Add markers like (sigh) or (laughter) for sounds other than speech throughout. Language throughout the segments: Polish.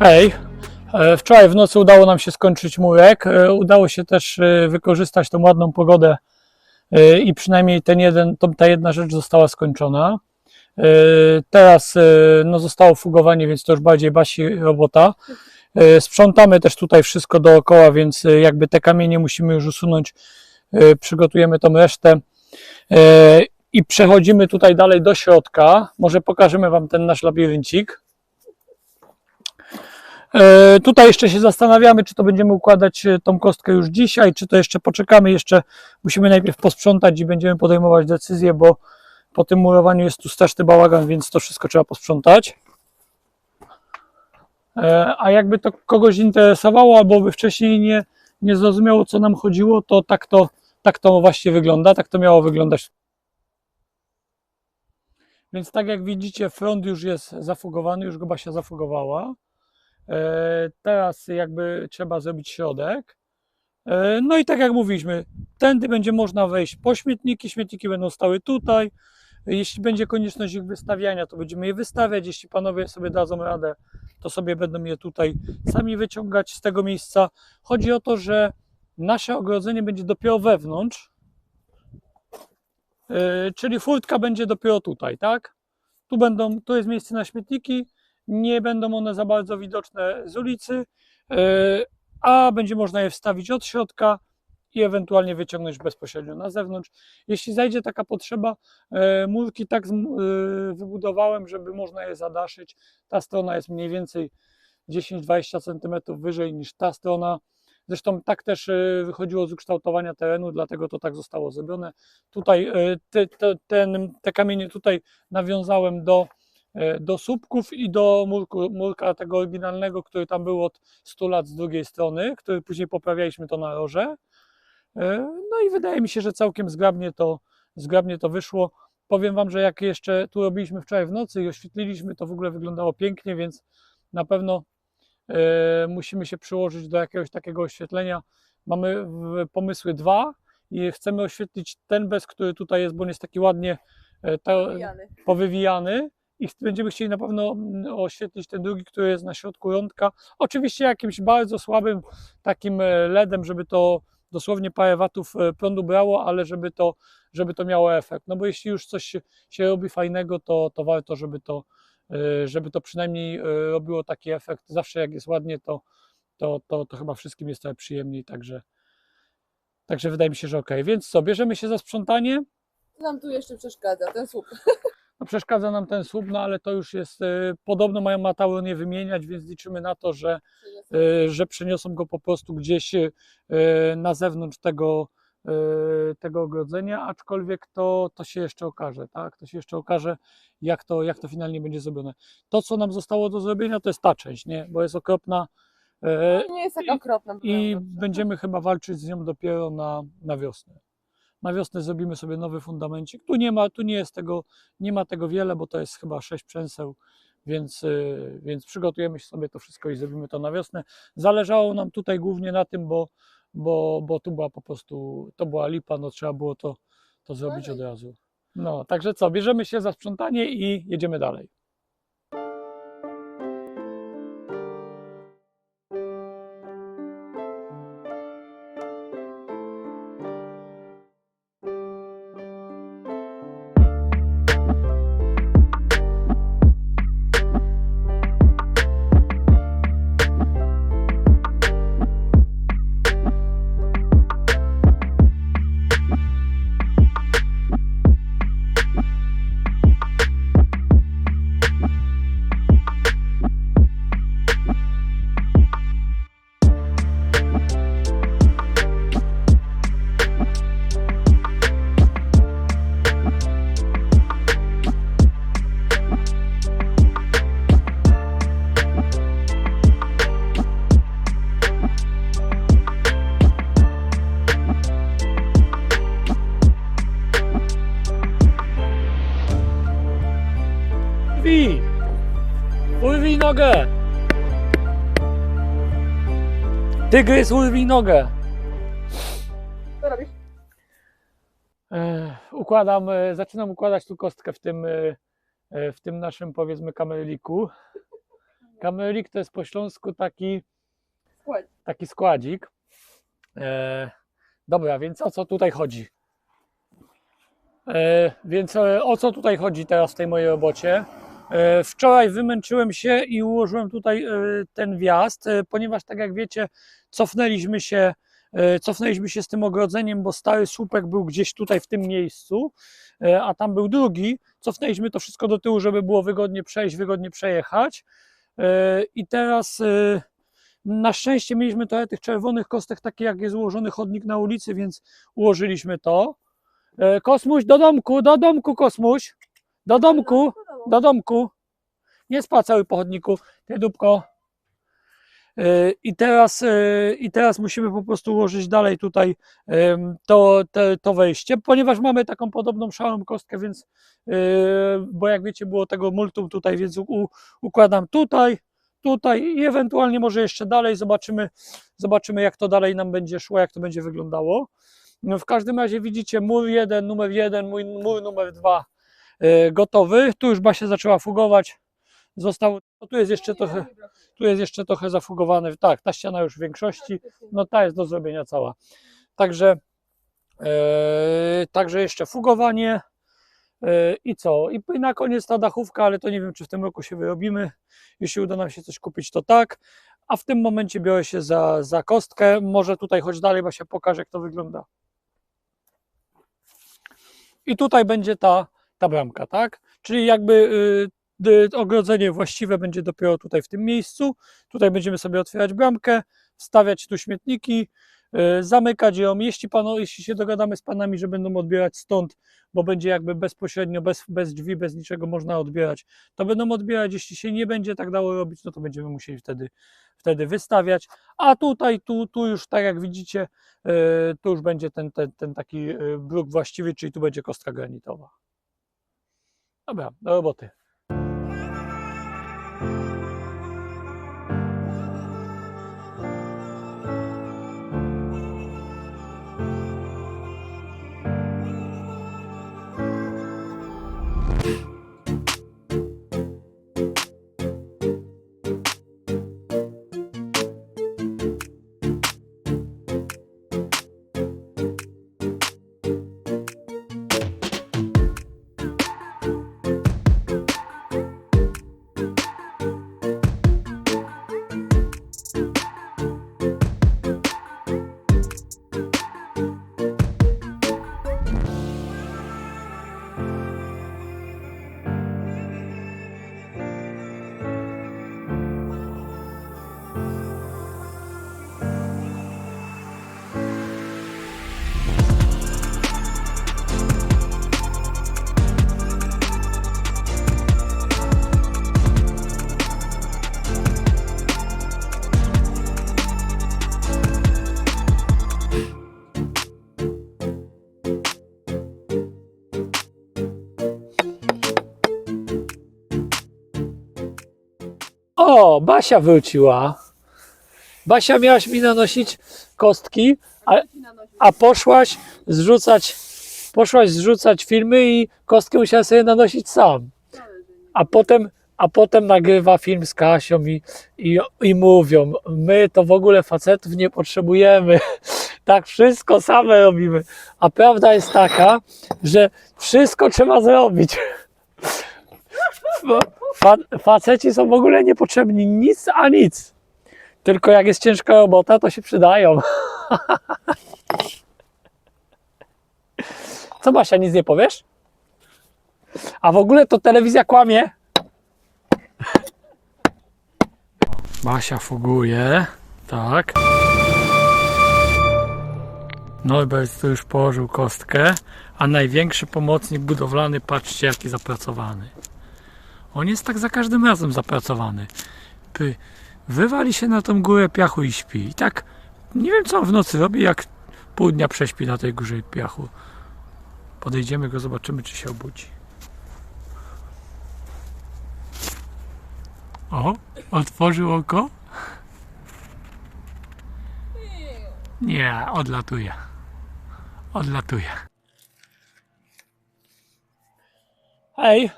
Hej, E, wczoraj w nocy udało nam się skończyć murek. E, Udało się też e, wykorzystać tą ładną pogodę i przynajmniej ten jeden, ta jedna rzecz została skończona. Teraz no, zostało fugowanie, więc to już bardziej basi robota. Sprzątamy też tutaj wszystko dookoła, więc jakby te kamienie musimy już usunąć. Przygotujemy tą resztę. I przechodzimy tutaj dalej do środka. Może pokażemy Wam ten nasz labiryncik. E, Tutaj jeszcze się zastanawiamy, czy to będziemy układać e, tą kostkę już dzisiaj, czy to jeszcze poczekamy. Jeszcze musimy najpierw posprzątać i będziemy podejmować decyzję, bo po tym murowaniu jest tu straszny bałagan, więc to wszystko trzeba posprzątać. E, A jakby to kogoś interesowało, albo by wcześniej nie, nie zrozumiało, co nam chodziło, to tak to, tak to właśnie wygląda, tak to miało wyglądać. Więc tak jak widzicie, front już jest zafugowany, już go Basia zafugowała. E, Teraz jakby trzeba zrobić środek. E, No i tak jak mówiliśmy, tędy będzie można wejść po śmietniki, śmietniki będą stały tutaj. Jeśli będzie konieczność ich wystawiania, to będziemy je wystawiać. Jeśli panowie sobie dadzą radę, to sobie będą je tutaj sami wyciągać z tego miejsca. Chodzi o to, że nasze ogrodzenie będzie dopiero wewnątrz, E, czyli furtka będzie dopiero tutaj, tak? Tu będą, tu jest miejsce na śmietniki, nie będą one za bardzo widoczne z ulicy, e, a będzie można je wstawić od środka i ewentualnie wyciągnąć bezpośrednio na zewnątrz. Jeśli zajdzie taka potrzeba, e, murki tak e, wybudowałem, żeby można je zadaszyć. Ta strona jest mniej więcej 10-20 cm wyżej niż ta strona. Zresztą tak też wychodziło z ukształtowania terenu, dlatego to tak zostało zrobione. Tutaj te, te, ten, te kamienie tutaj nawiązałem do do słupków i do murku, murka tego oryginalnego, który tam był od 100 lat z drugiej strony, który później poprawialiśmy to na roże. E, No i wydaje mi się, że całkiem zgrabnie to, zgrabnie to wyszło. Powiem Wam, że jak jeszcze tu robiliśmy wczoraj w nocy i oświetliliśmy, to w ogóle wyglądało pięknie, więc na pewno e, musimy się przyłożyć do jakiegoś takiego oświetlenia. Mamy pomysły dwa i chcemy oświetlić ten bez, który tutaj jest, bo on jest taki ładnie e, powywijany i będziemy chcieli na pewno mm, oświetlić ten drugi, który jest na środku rądka. Oczywiście jakimś bardzo słabym takim e, LEDem, żeby to dosłownie parę watów e, prądu brało, ale żeby to, żeby to miało efekt. No bo jeśli już coś się, robi fajnego, to, to warto, żeby to, e, żeby to przynajmniej robiło taki efekt. Zawsze jak jest ładnie, to, to, to, to chyba wszystkim jest trochę przyjemniej, także, także wydaje mi się, że ok. Więc co, bierzemy się za sprzątanie. Nam tu jeszcze przeszkadza? Ten słup. (laughs) No, przeszkadza nam ten słup, no ale to już jest, e, podobno mają materiał nie wymieniać, więc liczymy na to, że, e, że przeniosą go po prostu gdzieś e, na zewnątrz tego, tego ogrodzenia, aczkolwiek to, to się jeszcze okaże, tak? To się jeszcze okaże, jak to, jak to finalnie będzie zrobione. To, co nam zostało do zrobienia, to jest ta część, nie? Bo jest okropna No, nie jest tak i- okropna. i będziemy chyba walczyć z nią dopiero na, na wiosnę. Na wiosnę zrobimy sobie nowy fundamencik. Tu nie ma, tu nie jest tego, nie ma tego wiele, bo to jest chyba sześć przęseł, więc, y, więc przygotujemy sobie to wszystko i zrobimy to na wiosnę. Zależało nam tutaj głównie na tym, bo, bo, bo tu była po prostu, to była lipa, no trzeba było to, to zrobić od razu. No, także co, bierzemy się za sprzątanie i jedziemy dalej. Urwij! Urwij nogę! Tygrys, urwij nogę! Co robisz? E, układam, e, zaczynam układać tu kostkę w tym, e, w tym naszym powiedzmy kamerliku. Kamerik to jest po śląsku taki, taki składzik. Dobra, więc o co tutaj chodzi? Więc o co tutaj chodzi teraz w tej mojej robocie? E, wczoraj wymęczyłem się i ułożyłem tutaj e, ten wjazd, e, ponieważ tak jak wiecie, cofnęliśmy się, cofnęliśmy się z tym ogrodzeniem, bo stary słupek był gdzieś tutaj w tym miejscu, a tam był drugi. Cofnęliśmy to wszystko do tyłu, żeby było wygodnie przejść, wygodnie przejechać. I teraz na szczęście mieliśmy trochę tych czerwonych kostek, takie jak jest ułożony chodnik na ulicy, więc ułożyliśmy to. Kosmuś, do domku, do domku, Kosmuś. Do domku, do domku. Nie spaceruj po chodniku, ty dupko. E, I teraz, e, I teraz musimy po prostu ułożyć dalej tutaj to, to wejście, ponieważ mamy taką podobną szarą kostkę, więc e, bo jak wiecie było tego multum tutaj, więc u, układam tutaj, tutaj i ewentualnie może jeszcze dalej zobaczymy, zobaczymy jak to dalej nam będzie szło, jak to będzie wyglądało. No w każdym razie widzicie mur jeden, numer jeden, mój mur numer dwa gotowy. Tu już Basia zaczęła fugować. Zostało, no tu jest jeszcze trochę, tu jest jeszcze trochę zafugowane. Tak, ta ściana już w większości, no ta jest do zrobienia cała. Także, e, także jeszcze fugowanie e, i co? I na koniec ta dachówka, ale to nie wiem, czy w tym roku się wyrobimy. Jeśli uda nam się coś kupić, to tak. A w tym momencie biorę się za, za kostkę. Może tutaj chodź dalej, bo się pokaże, jak to wygląda. I tutaj będzie ta, ta bramka, tak? Czyli jakby y, y, ogrodzenie właściwe będzie dopiero tutaj w tym miejscu. Tutaj będziemy sobie otwierać bramkę, wstawiać tu śmietniki, y, zamykać ją. Jeśli, pano, jeśli się dogadamy z panami, że będą odbierać stąd, bo będzie jakby bezpośrednio, bez, bez drzwi, bez niczego można odbierać, to będą odbierać. Jeśli się nie będzie tak dało robić, no to będziemy musieli wtedy, wtedy wystawiać. A tutaj, tu, tu już tak jak widzicie, tu już będzie ten, ten, ten taki bruk właściwy, czyli tu będzie kostka granitowa. Dobra, do roboty. O, Basia wróciła. Basia, miałaś mi nanosić kostki, a, a poszłaś zrzucać, poszłaś zrzucać filmy i kostkę musiała sobie nanosić sam. A potem, a potem nagrywa film z Kasią i, i, i mówią, my to w ogóle facetów nie potrzebujemy. (laughs) Tak wszystko same robimy. A prawda jest taka, że wszystko trzeba zrobić. (laughs) Fa faceci są w ogóle niepotrzebni, nic a nic. Tylko jak jest ciężka robota, to się przydają. (laughs) Co Basia, nic nie powiesz? A w ogóle to telewizja kłamie. Basia fuguje, tak. Norbert tu już położył kostkę, a największy pomocnik budowlany, patrzcie jaki zapracowany. On jest tak za każdym razem zapracowany. Py, wywali się na tą górę piachu i śpi. I tak nie wiem co on w nocy robi, jak pół dnia prześpi na tej górze piachu. Podejdziemy go, zobaczymy czy się obudzi. O, otworzył oko? Nie, odlatuje. Odlatuje. Hej,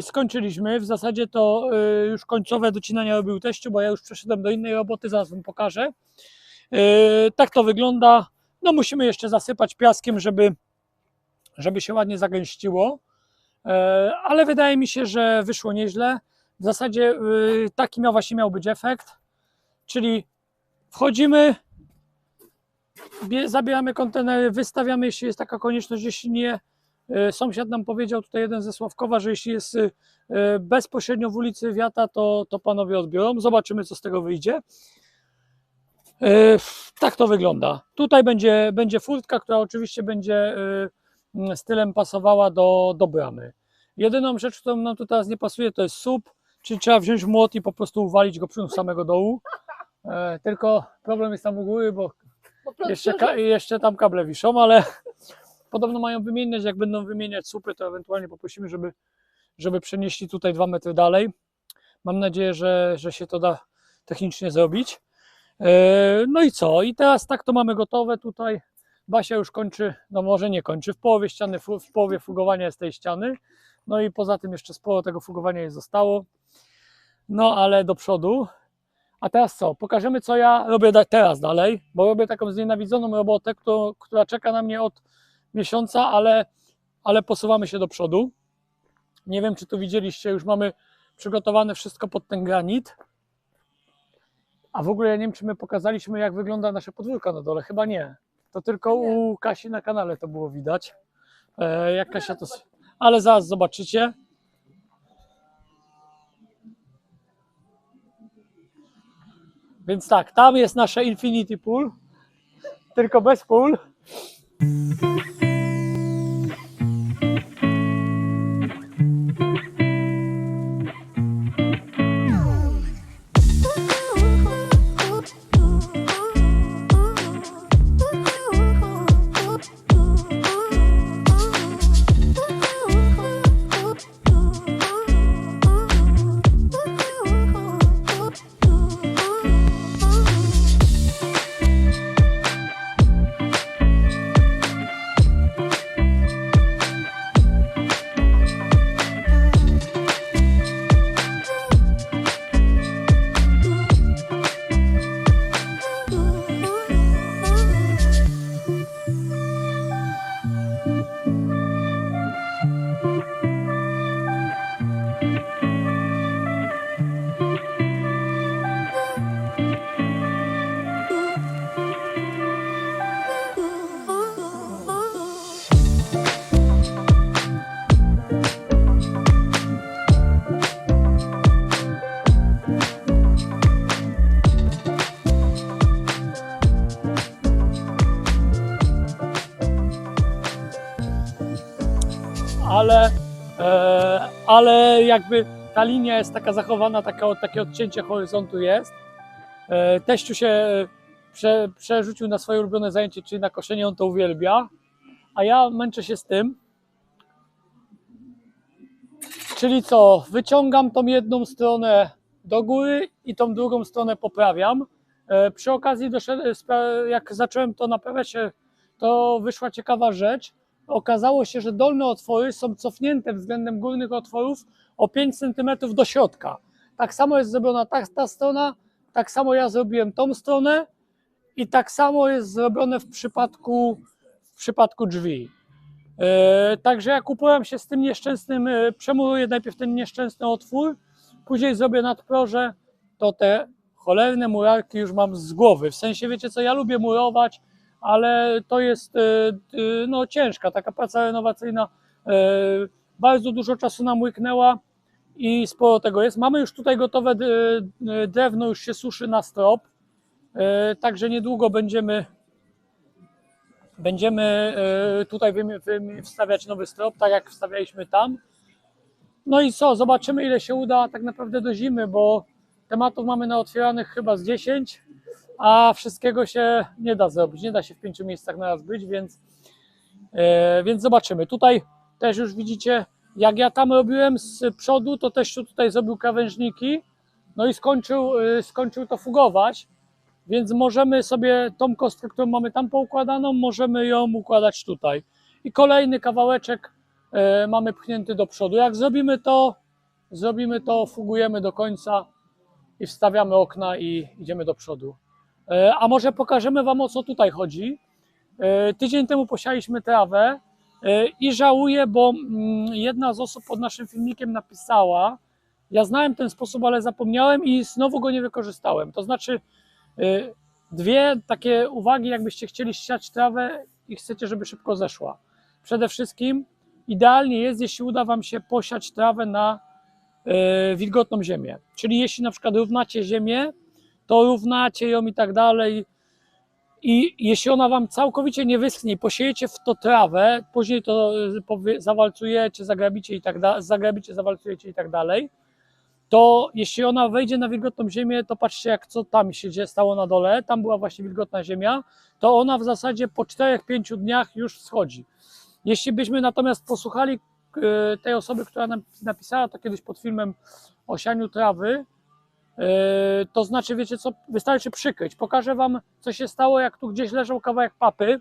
skończyliśmy. W zasadzie to e, już końcowe docinania robił teściu, bo ja już przeszedłem do innej roboty, zaraz wam pokażę. E, tak to wygląda. No musimy jeszcze zasypać piaskiem, żeby, żeby się ładnie zagęściło. E, ale wydaje mi się, że wyszło nieźle. W zasadzie e, taki miał właśnie miał być efekt. Czyli wchodzimy, bie- zabieramy kontenery, wystawiamy, jeśli jest taka konieczność, jeśli nie, e, sąsiad nam powiedział, tutaj jeden ze Sławkowa, że jeśli jest e, bezpośrednio w ulicy Wiata, to, to panowie odbiorą, zobaczymy co z tego wyjdzie. E, Tak to wygląda. Tutaj będzie, będzie furtka, która oczywiście będzie e, stylem pasowała do, do bramy. Jedyną rzecz, którą nam tu teraz nie pasuje, to jest słup, czyli trzeba wziąć młot i po prostu uwalić go przy samego dołu. E, Tylko problem jest tam u góry, bo jeszcze, jeszcze tam kable wiszą, ale podobno mają wymieniać. Jak będą wymieniać słupy, to ewentualnie poprosimy, żeby, żeby przenieśli tutaj dwa metry dalej. Mam nadzieję, że, że się to da technicznie zrobić. E, No i co? I teraz tak to mamy gotowe tutaj. Basia już kończy, no może nie kończy, w połowie ściany, w połowie fugowania jest tej ściany. No i poza tym jeszcze sporo tego fugowania jej zostało. No ale do przodu. A teraz co? Pokażemy, co ja robię teraz dalej, bo robię taką znienawidzoną robotę, która czeka na mnie od miesiąca, ale, ale posuwamy się do przodu. Nie wiem, czy tu widzieliście, już mamy przygotowane wszystko pod ten granit. A w ogóle ja nie wiem, czy my pokazaliśmy, jak wygląda nasze podwórko na dole. Chyba nie. To tylko Nie. u Kasi na kanale to było widać. E, jak Kasia to. Ale zaraz zobaczycie. Więc tak, tam jest nasze Infinity Pool, tylko bez pool. Ale jakby ta linia jest taka zachowana, taka, takie odcięcie horyzontu jest. E, teściu się prze, przerzucił na swoje ulubione zajęcie, czyli na koszenie, on to uwielbia, a ja męczę się z tym. Czyli co, wyciągam tą jedną stronę do góry i tą drugą stronę poprawiam. E, Przy okazji, jak zacząłem to naprawiać, e, to wyszła ciekawa rzecz. Okazało się, że dolne otwory są cofnięte względem górnych otworów o 5 cm do środka. Tak samo jest zrobiona ta, ta strona, tak samo ja zrobiłem tą stronę i tak samo jest zrobione w przypadku, w przypadku drzwi. E, Także jak uporałem się z tym nieszczęsnym, e, przemuruję najpierw ten nieszczęsny otwór, później zrobię nadproże, to te cholerne murarki już mam z głowy. W sensie, wiecie co, ja lubię murować, ale to jest e, no, ciężka, taka praca renowacyjna. e, Bardzo dużo czasu nam łyknęła i sporo tego jest. Mamy już tutaj gotowe e, drewno, już się suszy na strop, także niedługo będziemy Będziemy tutaj wstawiać nowy strop, tak jak wstawialiśmy tam. No i co, zobaczymy ile się uda tak naprawdę do zimy, bo tematów mamy na otwieranych chyba z 10, a wszystkiego się nie da zrobić, nie da się w pięciu miejscach naraz być, więc, e, więc zobaczymy. Tutaj też już widzicie, jak ja tam robiłem z przodu, to też tutaj zrobił krawężniki, no i skończył, e, skończył to fugować. Więc możemy sobie tą kostkę, którą mamy tam poukładaną, możemy ją układać tutaj. I kolejny kawałeczek e, mamy pchnięty do przodu. Jak zrobimy to, zrobimy to, fugujemy do końca i wstawiamy okna i idziemy do przodu. E, A może pokażemy Wam o co tutaj chodzi. E, Tydzień temu posialiśmy trawę e, i żałuję, bo mm, jedna z osób pod naszym filmikiem napisała, ja znałem ten sposób, ale zapomniałem i znowu go nie wykorzystałem. To znaczy, dwie takie uwagi, jakbyście chcieli siać trawę i chcecie, żeby szybko zeszła. Przede wszystkim idealnie jest, jeśli uda Wam się posiać trawę na wilgotną ziemię. Czyli jeśli na przykład równacie ziemię, to równacie ją i tak dalej. I jeśli ona Wam całkowicie nie wyschnie posiejecie w to trawę, później to powie- zawalcujecie, zagrabicie i tak dalej, zagrabicie, zawalcujecie i tak dalej, to jeśli ona wejdzie na wilgotną ziemię, to patrzcie jak co tam się stało na dole, tam była właśnie wilgotna ziemia, to ona w zasadzie po 4-5 dniach już schodzi. Jeśli byśmy natomiast posłuchali e, tej osoby, która napisała to kiedyś pod filmem o sianiu trawy, e, to znaczy wiecie co, wystarczy przykryć. Pokażę wam co się stało jak tu gdzieś leżał kawałek papy.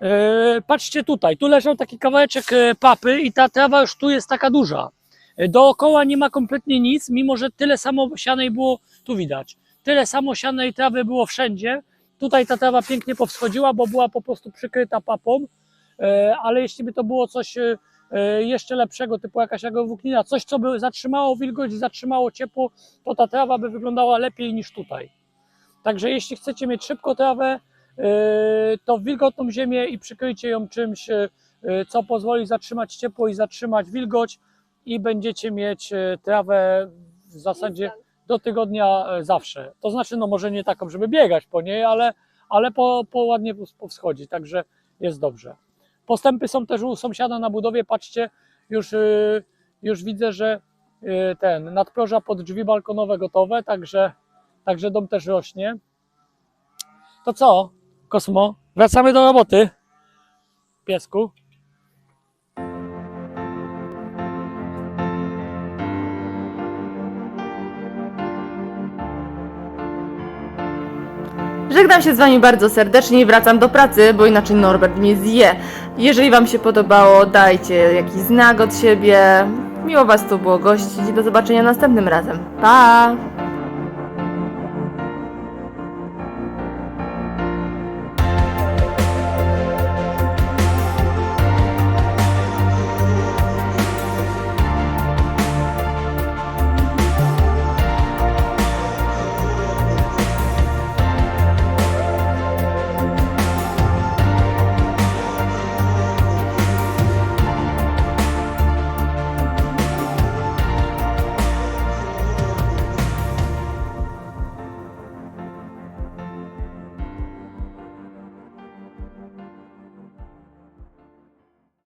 E, Patrzcie tutaj, tu leżał taki kawałeczek e, papy i ta trawa już tu jest taka duża. E, Dookoła nie ma kompletnie nic, mimo że tyle samo sianej było, tu widać, tyle samo sianej trawy było wszędzie. Tutaj ta trawa pięknie powschodziła, bo była po prostu przykryta papą, E, ale jeśli by to było coś e, e, jeszcze lepszego, typu jakaś agrowłóknina, coś co by zatrzymało wilgoć, zatrzymało ciepło, to ta trawa by wyglądała lepiej niż tutaj. Także jeśli chcecie mieć szybko trawę, to wilgotną ziemię i przykryjcie ją czymś, co pozwoli zatrzymać ciepło i zatrzymać wilgoć i będziecie mieć trawę w zasadzie do tygodnia e, zawsze. To znaczy, no może nie taką, żeby biegać po niej, ale, ale po, po ładnie powschodzi, także jest dobrze. Postępy są też u sąsiada na budowie, patrzcie, już, y, już widzę, że y, ten nadproża pod drzwi balkonowe gotowe, także, także dom też rośnie. To co, Kosmo, wracamy do roboty, piesku. Żegnam się z Wami bardzo serdecznie i wracam do pracy, bo inaczej Norbert mnie zje. Jeżeli Wam się podobało, dajcie jakiś znak od siebie. Miło Was tu było gościć i do zobaczenia następnym razem. Pa!